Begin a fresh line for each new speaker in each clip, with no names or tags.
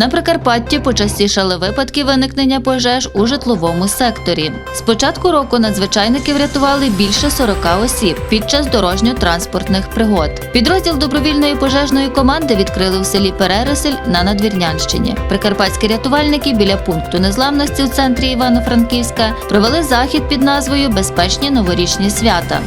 На Прикарпатті почастішали випадки виникнення пожеж у житловому секторі. З початку року надзвичайники врятували більше 40 осіб під час дорожньо-транспортних пригод. Підрозділ добровільної пожежної команди відкрили в селі Перересель на Надвірнянщині. Прикарпатські рятувальники біля пункту незламності в центрі Івано-Франківська провели захід під назвою Безпечні новорічні свята.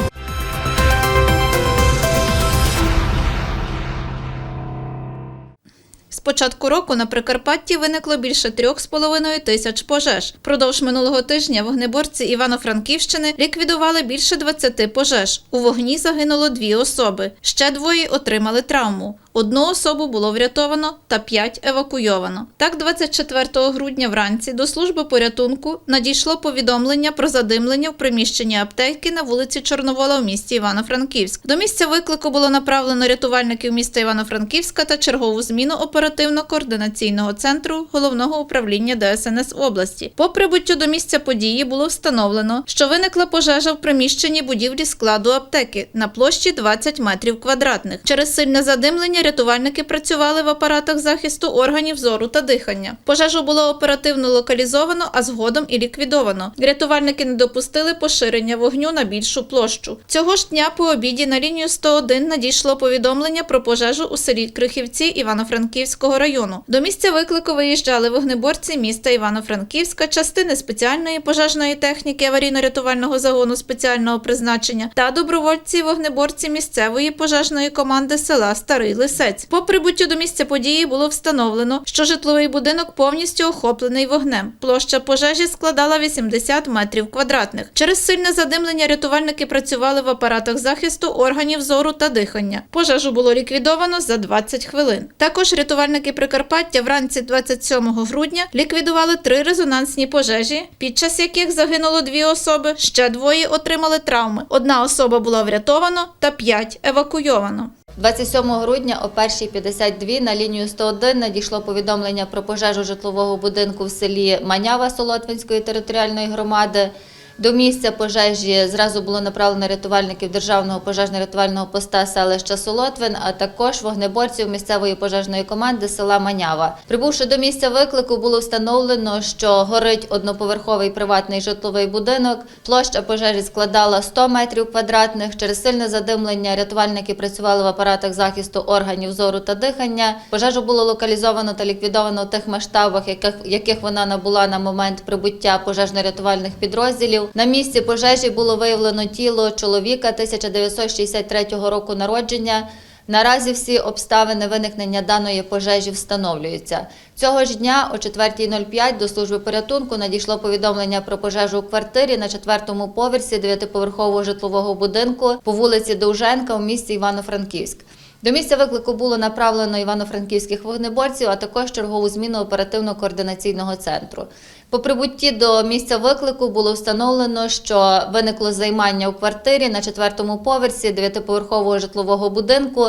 Початку року на Прикарпатті виникло більше трьох з половиною тисяч пожеж. Продовж минулого тижня вогнеборці Івано-Франківщини ліквідували більше 20 пожеж. У вогні загинуло дві особи. Ще двоє отримали травму. Одну особу було врятовано та п'ять евакуйовано. Так, 24 грудня вранці до служби порятунку надійшло повідомлення про задимлення в приміщенні аптеки на вулиці Чорновола в місті Івано-Франківськ. До місця виклику було направлено рятувальників міста Івано-Франківська та чергову зміну оперативно-координаційного центру головного управління ДСНС області. По прибуттю до місця події було встановлено, що виникла пожежа в приміщенні будівлі складу аптеки на площі 20 метрів квадратних. Через сильне задимлення рятувальники працювали в апаратах захисту органів зору та дихання. Пожежу було оперативно локалізовано, а згодом і ліквідовано. Рятувальники не допустили поширення вогню на більшу площу. Цього ж дня по обіді на лінію 101 надійшло повідомлення про пожежу у селі Крихівці Івано-Франківського району. До місця виклику виїжджали вогнеборці міста Івано-Франківська, частини спеціальної пожежної техніки аварійно-рятувального загону спеціального призначення та добровольці-вогнеборці місцевої пожежної команди села Старий Лисець. По прибуттю до місця події було встановлено, що житловий будинок повністю охоплений вогнем. Площа пожежі складала 80 метрів квадратних. Через сильне задимлення рятувальники працювали в апаратах захисту органів зору та дихання. Пожежу було ліквідовано за 20 хвилин. Також рятувальники Прикарпаття вранці 27 грудня ліквідували три резонансні пожежі, під час яких загинуло дві особи. Ще двоє отримали травми. Одна особа була врятована та п'ять евакуйовано.
27 грудня о 1.52 на лінію 101 надійшло повідомлення про пожежу житлового будинку в селі Манява Солотвинської територіальної громади. До місця пожежі зразу було направлено рятувальників Державного пожежно-рятувального поста селища Солотвин, а також вогнеборців місцевої пожежної команди села Манява. Прибувши до місця виклику, було встановлено, що горить одноповерховий приватний житловий будинок. Площа пожежі складала 100 метрів квадратних. Через сильне задимлення рятувальники працювали в апаратах захисту органів зору та дихання. Пожежу було локалізовано та ліквідовано в тих масштабах, яких, яких вона набула на момент прибуття пожежно-рятувальних підрозділів. На місці пожежі було виявлено тіло чоловіка 1963 року народження. Наразі всі обставини виникнення даної пожежі встановлюються. Цього ж дня о 4.05 до служби порятунку надійшло повідомлення про пожежу у квартирі на четвертому поверсі дев'ятиповерхового житлового будинку по вулиці Довженка у місті Івано-Франківськ. До місця виклику було направлено івано-франківських вогнеборців, а також чергову зміну оперативно-координаційного центру. По прибутті до місця виклику було встановлено, що виникло займання у квартирі на четвертому поверсі дев'ятиповерхового житлового будинку.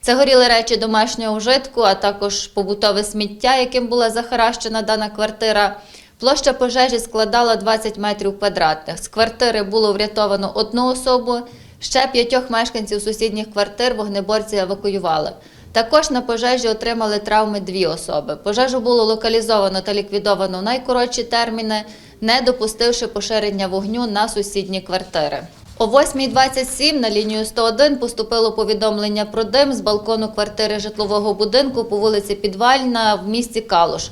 Це горіли речі домашнього вжитку, а також побутове сміття, яким була захаращена дана квартира. Площа пожежі складала 20 метрів квадратних. З квартири було врятовано одну особу. Ще п'ятьох мешканців сусідніх квартир вогнеборці евакуювали. Також на пожежі отримали травми дві особи. Пожежу було локалізовано та ліквідовано в найкоротші терміни, не допустивши поширення вогню на сусідні квартири. О 8.27 на лінію 101 поступило повідомлення про дим з балкону квартири житлового будинку по вулиці Підвальна в місті Калуш.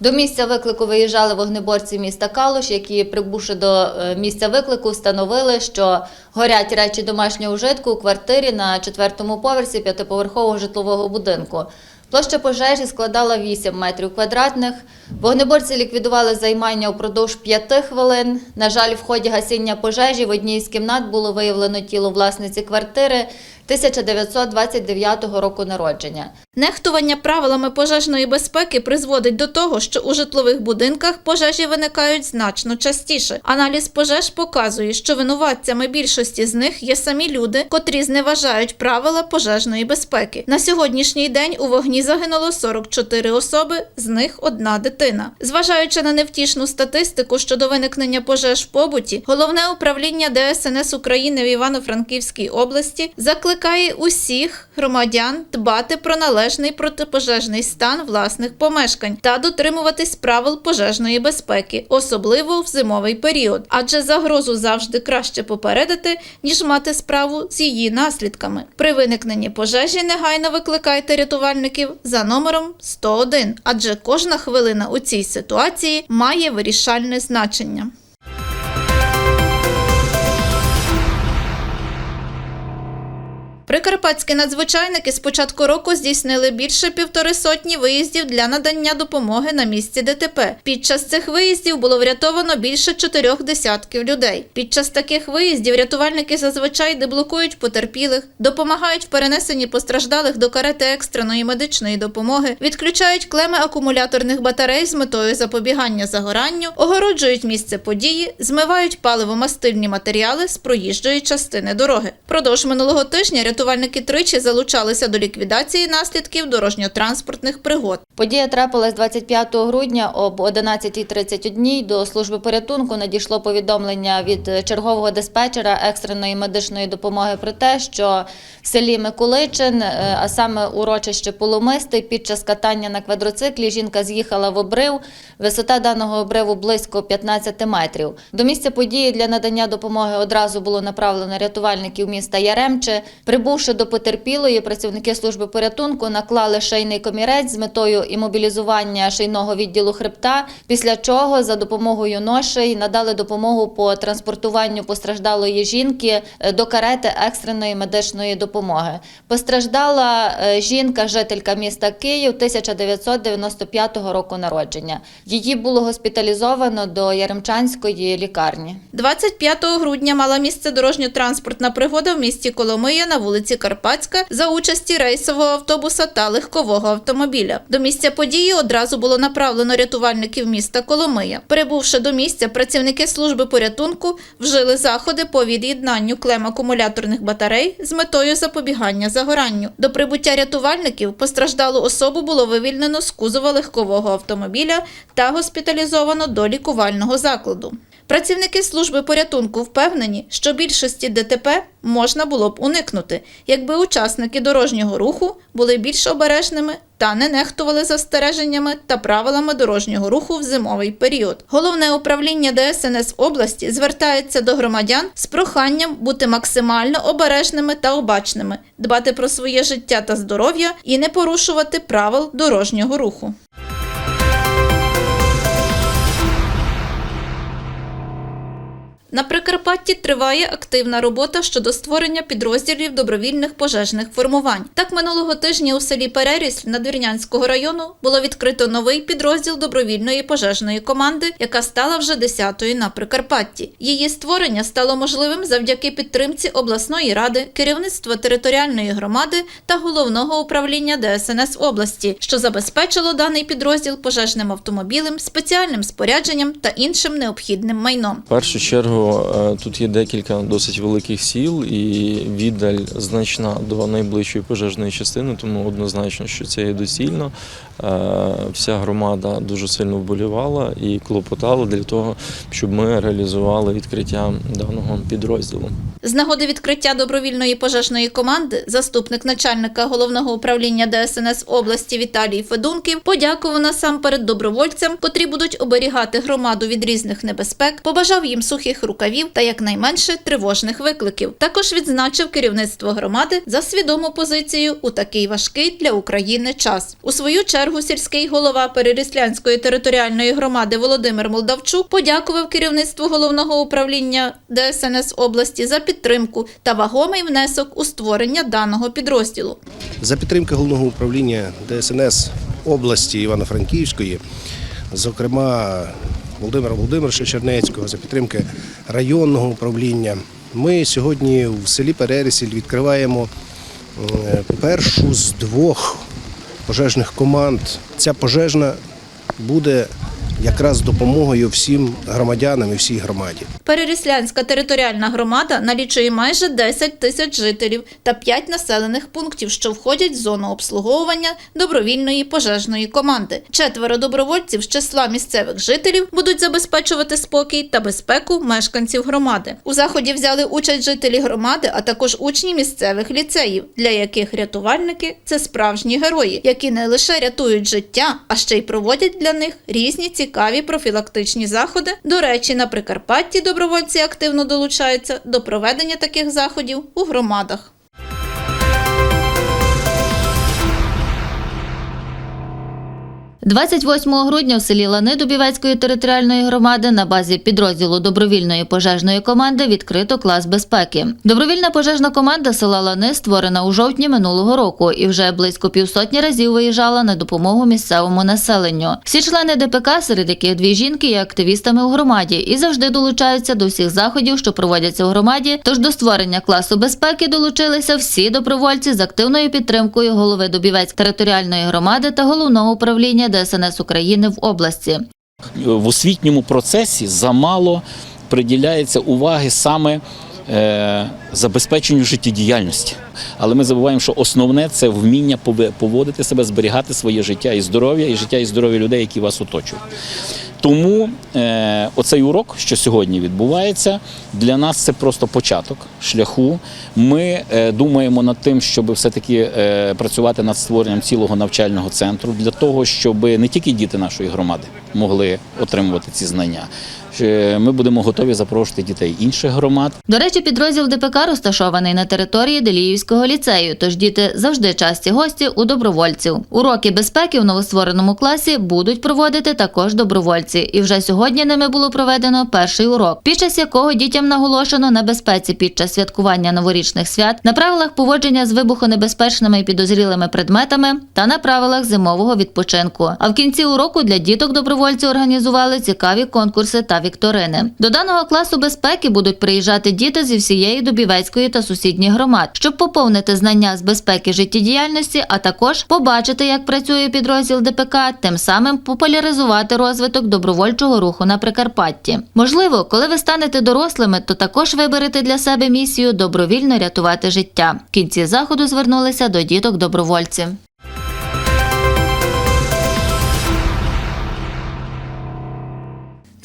До місця виклику виїжджали вогнеборці міста Калуш, які, прибувши до е, місця виклику, встановили, що горять речі домашнього вжитку у квартирі на четвертому поверсі п'ятиповерхового житлового будинку. Площа пожежі складала 8 метрів квадратних. Вогнеборці ліквідували займання упродовж 5 хвилин. На жаль, в ході гасіння пожежі в одній з кімнат було виявлено тіло власниці квартири 1929 року народження.
Нехтування правилами пожежної безпеки призводить до того, що у житлових будинках пожежі виникають значно частіше. Аналіз пожеж показує, що винуватцями більшості з них є самі люди, котрі зневажають правила пожежної безпеки. На сьогоднішній день у вогні загинуло 44 особи, з них одна дитина. Зважаючи на невтішну статистику щодо виникнення пожеж в побуті, головне управління ДСНС України в Івано-Франківській області закликає закликає усіх громадян дбати про належний протипожежний стан власних помешкань та дотримуватись правил пожежної безпеки, особливо в зимовий період, адже загрозу завжди краще попередити, ніж мати справу з її наслідками. При виникненні пожежі негайно викликайте рятувальників за номером 101, адже кожна хвилина у цій ситуації має вирішальне значення. Прикарпатські надзвичайники з початку року здійснили більше півтори сотні виїздів для надання допомоги на місці ДТП. Під час цих виїздів було врятовано більше чотирьох десятків людей. Під час таких виїздів рятувальники зазвичай деблокують потерпілих, допомагають в перенесенні постраждалих до карети екстреної медичної допомоги, відключають клеми акумуляторних батарей з метою запобігання загоранню, огороджують місце події, змивають паливо-мастильні матеріали з проїжджої частини дороги. Продовж минулого тижня рятувальники тричі залучалися до ліквідації наслідків дорожньо-транспортних пригод.
Подія трапилась 25 грудня об 11.31. До служби порятунку надійшло повідомлення від чергового диспетчера екстреної медичної допомоги про те, що в селі Миколичин, е, а саме урочище Полумистий, під час катання на квадроциклі жінка з'їхала в обрив. Висота даного обриву близько 15 метрів. До місця події для надання допомоги одразу було направлено рятувальників міста Яремче. Прибувши до потерпілої, працівники служби порятунку наклали шийний комірець з метою імобілізування шийного відділу хребта, після чого за допомогою ношей надали допомогу по транспортуванню постраждалої жінки е, до карети екстреної медичної допомоги. Постраждала е, жінка, жителька міста Київ 1995 року народження. Її було госпіталізовано до Яремчанської лікарні.
25 грудня мала місце дорожньо-транспортна пригода в місті Коломия на вулиці Карпатська за участі рейсового автобуса та легкового автомобіля. До місця події одразу було направлено рятувальників міста Коломия. Прибувши до місця, працівники служби порятунку вжили заходи по від'єднанню клем акумуляторних батарей з метою запобігання загоранню. До прибуття рятувальників постраждалу особу було вивільнено з кузова легкового автомобіля та госпіталізовано до лікувального закладу. Працівники служби порятунку впевнені, що більшості ДТП можна було б уникнути, якби учасники дорожнього руху були більш обережними та не нехтували застереженнями та правилами дорожнього руху в зимовий період. Головне управління ДСНС області звертається до громадян з проханням бути максимально обережними та обачними, дбати про своє життя та здоров'я і не порушувати правил дорожнього руху. На Прикарпатті триває активна робота щодо створення підрозділів добровільних пожежних формувань. Так минулого тижня у селі Перерісль Надвірнянського району було відкрито новий підрозділ добровільної пожежної команди, яка стала вже десятою на Прикарпатті. Її створення стало можливим завдяки підтримці обласної ради, керівництва територіальної громади та головного управління ДСНС області, що забезпечило даний підрозділ пожежним автомобілем, спеціальним спорядженням та іншим необхідним майном.
В першу чергу е, тут є декілька досить великих сіл, і віддаль значна до найближчої пожежної частини, тому однозначно, що це є доцільно. Е, Вся громада дуже сильно вболівала і клопотала для того, щоб ми реалізували відкриття даного підрозділу.
З нагоди відкриття добровільної пожежної команди заступник начальника головного управління ДСНС області Віталій Федунків подякував насамперед добровольцям, котрі будуть оберігати громаду від різних небезпек, побажав їм сухих рукавів та якнайменше тривожних викликів. Також відзначив керівництво громади за свідому позицію у такий важкий для України час. У свою чергу сільський голова Переріслянської територіальної громади Володимир Молдавчук подякував керівництву головного управління ДСНС області за підтримку та вагомий внесок у створення даного підрозділу.
За підтримки головного управління ДСНС області Івано-Франківської, зокрема Володимира Володимировича Чернецького, за підтримки районного управління, ми сьогодні в селі Перерісіль відкриваємо першу з двох пожежних команд. Ця пожежна буде якраз допомогою всім громадянам і всій громаді.
Переріслянська територіальна громада налічує майже 10 тисяч жителів та 5 населених пунктів, що входять в зону обслуговування добровільної пожежної команди. Четверо добровольців з числа місцевих жителів будуть забезпечувати спокій та безпеку мешканців громади. У заході взяли участь жителі громади, а також учні місцевих ліцеїв, для яких рятувальники це справжні герої, які не лише рятують життя, а ще й проводять для них різні цікаві профілактичні заходи. До речі, на Прикарпатті добровольці активно долучаються до проведення таких заходів у громадах.
– 28 грудня в селі Лани Дубівецької територіальної громади на базі підрозділу добровільної пожежної команди відкрито клас безпеки. Добровільна пожежна команда села Лани створена у жовтні минулого року і вже близько півсотні разів виїжджала на допомогу місцевому населенню. Всі члени ДПК, серед яких дві жінки, є активістами у громаді і завжди долучаються до всіх заходів, що проводяться у громаді. Тож до створення класу безпеки долучилися всі добровольці з активною підтримкою голови Дубівецької територіальної громади та головного управління ДСНС України в області.
в освітньому процесі замало приділяється уваги саме забезпеченню життєдіяльності. Але ми забуваємо, що основне це вміння поводити себе, зберігати своє життя і здоров'я, і життя і здоров'я людей, які вас оточують. Тому е, оцей урок, що сьогодні відбувається, для нас це просто початок шляху. Ми е, думаємо над тим, щоб все-таки е, працювати над створенням цілого навчального центру для того, щоб не тільки діти нашої громади могли отримувати ці знання. Е, Ми будемо готові запрошувати дітей інших громад.
До речі, підрозділ ДПК розташований на території Деліївського ліцею, тож діти завжди часті гості у добровольців. Уроки безпеки в новоствореному класі будуть проводити також добровольці. І вже сьогодні ними було проведено перший урок, під час якого дітям наголошено на безпеці під час святкування новорічних свят, на правилах поводження з вибухонебезпечними і підозрілими предметами та на правилах зимового відпочинку. А в кінці уроку для діток добровольці організували цікаві конкурси та вікторини. До даного класу безпеки будуть приїжджати діти зі всієї Дубівецької та сусідніх громад, щоб поповнити знання з безпеки життєдіяльності, а також побачити, як працює підрозділ ДПК, тим самим популяризувати розвиток добровольчого руху на Прикарпатті. Можливо, коли ви станете дорослими, то також виберете для себе місію добровільно рятувати життя. В кінці заходу звернулися до діток добровольці.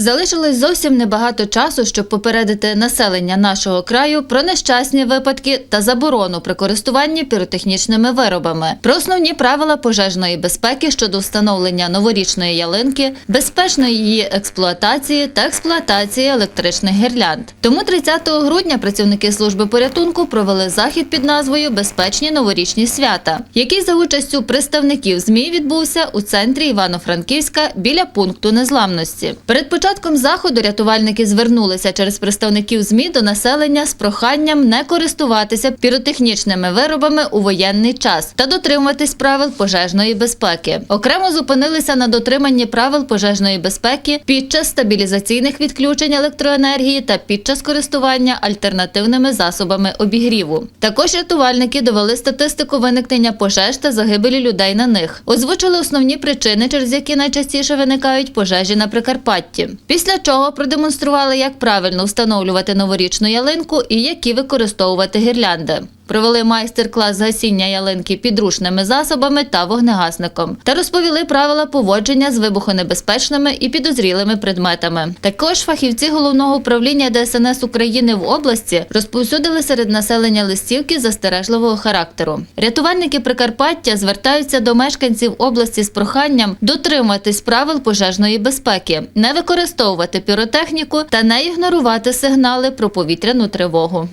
Залишилось зовсім небагато часу, щоб попередити населення нашого краю про нещасні випадки та заборону при користуванні піротехнічними виробами, про основні правила пожежної безпеки щодо встановлення новорічної ялинки, безпечної її експлуатації та експлуатації електричних гірлянд. Тому 30 грудня працівники служби порятунку провели захід під назвою Безпечні новорічні свята, який за участю представників ЗМІ відбувся у центрі Івано-Франківська біля пункту незламності. Перед початком заходу рятувальники звернулися через представників ЗМІ до населення з проханням не користуватися піротехнічними виробами у воєнний час та дотримуватись правил пожежної безпеки. Окремо зупинилися на дотриманні правил пожежної безпеки під час стабілізаційних відключень електроенергії та під час користування альтернативними засобами обігріву. Також рятувальники довели статистику виникнення пожеж та загибелі людей на них. Озвучили основні причини, через які найчастіше виникають пожежі на Прикарпатті. Після чого продемонстрували, як правильно встановлювати новорічну ялинку і які використовувати гірлянди. Провели майстер-клас гасіння ялинки підручними засобами та вогнегасником та розповіли правила поводження з вибухонебезпечними і підозрілими предметами. Також фахівці головного управління ДСНС України в області розповсюдили серед населення листівки застережливого характеру. Рятувальники Прикарпаття звертаються до мешканців області з проханням дотримуватись правил пожежної безпеки, не використовувати піротехніку та не ігнорувати сигнали про повітряну тривогу.